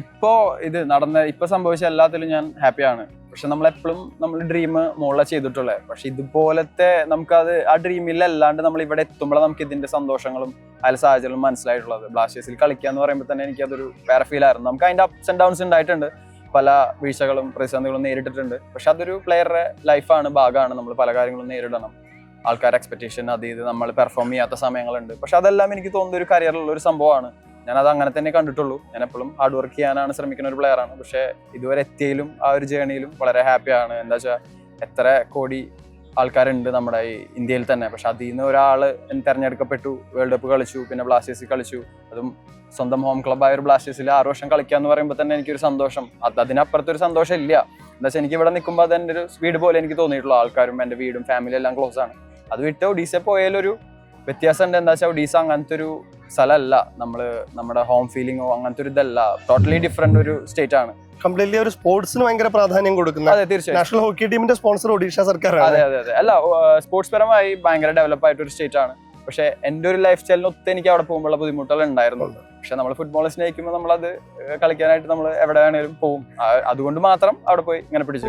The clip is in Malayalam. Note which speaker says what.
Speaker 1: ഇപ്പോ ഇത് നടന്ന ഇപ്പൊ സംഭവിച്ച എല്ലാത്തിലും ഞാൻ ഹാപ്പിയാണ്. പക്ഷെ നമ്മൾ എപ്പോഴും നമ്മൾ ഡ്രീം മുകളിലെ ചെയ്തിട്ടുള്ളത് പക്ഷെ ഇതുപോലത്തെ നമുക്കത് ആ ഡ്രീമിലല്ലാണ്ട് നമ്മൾ ഇവിടെ എത്തുമ്പോഴാണ് നമുക്ക് ഇതിന്റെ സന്തോഷങ്ങളും അതിലെ സാഹചര്യങ്ങളും മനസ്സിലായിട്ടുള്ളത്. ബ്ലാസ്റ്റേഴ്സിൽ കളിക്കുക എന്ന് പറയുമ്പോൾ തന്നെ എനിക്ക് അതൊരു വേറെ ഫീൽ ആയിരുന്നു. നമുക്ക് അതിന്റെ അപ്സ് ആൻഡ് ഡൗൺസ് ഉണ്ടായിട്ടുണ്ട്. പല വീഴ്ചകളും പ്രതിസന്ധികളും നേരിട്ടിട്ടുണ്ട്. പക്ഷെ അതൊരു പ്ലെയറുടെ ലൈഫാണ് ഭാഗമാണ്. നമ്മൾ പല കാര്യങ്ങളും നേരിടണം. ആൾക്കാർ എക്സ്പെക്ടേഷൻ അത് ഇത് നമ്മൾ പെർഫോം ചെയ്യാത്ത സമയങ്ങളുണ്ട്. പക്ഷെ അതെല്ലാം എനിക്ക് തോന്നുന്ന ഒരു കരിയറിലുള്ള ഒരു സംഭവമാണ്. ഞാൻ അത് അങ്ങനെ തന്നെ കണ്ടിട്ടുള്ളൂ. ഞാൻ എപ്പോഴും ഹാർഡ് വർക്ക് ചെയ്യാനാണ് ശ്രമിക്കുന്ന ഒരു പ്ലെയറാണ് പക്ഷേ ഇതുവരെ എത്തിയതിലും ആ ഒരു ജേണിയിലും വളരെ ഹാപ്പിയാണ് എന്താ വെച്ചാൽ എത്ര കോടി ആൾക്കാരുണ്ട് നമ്മുടെ ഈ ഇന്ത്യയിൽ തന്നെ. പക്ഷെ അതിൽ നിന്ന് ഒരാൾ തിരഞ്ഞെടുക്കപ്പെട്ടു വേൾഡ് കപ്പ് കളിച്ചു പിന്നെ ബ്ലാസ്റ്റേഴ്സിൽ കളിച്ചു. അതും സ്വന്തം ഹോം ക്ലബ്ബായ ഒരു ബ്ലാസ്റ്റേഴ്സിൽ ആറ് വർഷം കളിക്കുക എന്ന് പറയുമ്പോൾ തന്നെ എനിക്കൊരു സന്തോഷം. അത് അതിനപ്പുറത്തൊരു സന്തോഷം ഇല്ല എന്താ വെച്ചാൽ എനിക്ക് ഇവിടെ നിൽക്കുമ്പോൾ അതെന്റെ ഒരു സ്പീഡ് പോലെ എനിക്ക് തോന്നിയിട്ടുള്ളൂ. ആൾക്കാരും എന്റെ വീടും ഫാമിലി എല്ലാം ക്ലോസ് ആണ്. അത് വിട്ട് ഒഡീസ പോയാലൊരു വ്യത്യാസം ഉണ്ട് എന്താ വെച്ചാൽ ഒഡീസ അങ്ങനത്തെ ഒരു സ്ഥലമല്ല. നമ്മൾ നമ്മുടെ ഹോം ഫീലിങ്ങോ അങ്ങനത്തെ ഒരു ഇതല്ല. ടോട്ടലി ഡിഫറെന്റ് ഒരു സ്റ്റേറ്റ് ആണ്.
Speaker 2: കംപ്ലീറ്റ്ലി ഒരു സ്പോർട്സിന് ഭയങ്കര പ്രാധാന്യം കൊടുക്കുന്ന
Speaker 1: അതെ തീർച്ചയായും.
Speaker 2: നാഷണൽ ഹോക്കി ടീമിന്റെ സ്പോൺസർ ഒഡീഷ
Speaker 1: അതെ
Speaker 2: സർക്കാരാണ്.
Speaker 1: അതെ അതെ അല്ല സ്പോർട്സ് പരമായി ഭയങ്കര ഡെവലപ്പ് ആയിട്ട് ഒരു സ്റ്റേറ്റ് ആണ്. പക്ഷേ എന്റെ ഒരു ലൈഫ് സ്റ്റൈലിന് ഒത്ത് എനിക്ക് അവിടെ പോകുമ്പോഴുള്ള ബുദ്ധിമുട്ടുകൾ ഉണ്ടായിരുന്നു. പക്ഷെ നമ്മൾ ഫുട്ബോൾ സ്നേഹിക്കുമ്പോൾ നമ്മളത് അത് കളിക്കാനായിട്ട് നമ്മൾ എവിടെ വേണേലും പോകും. അതുകൊണ്ട് മാത്രം അവിടെ പോയി ഇങ്ങനെ പിടിച്ചു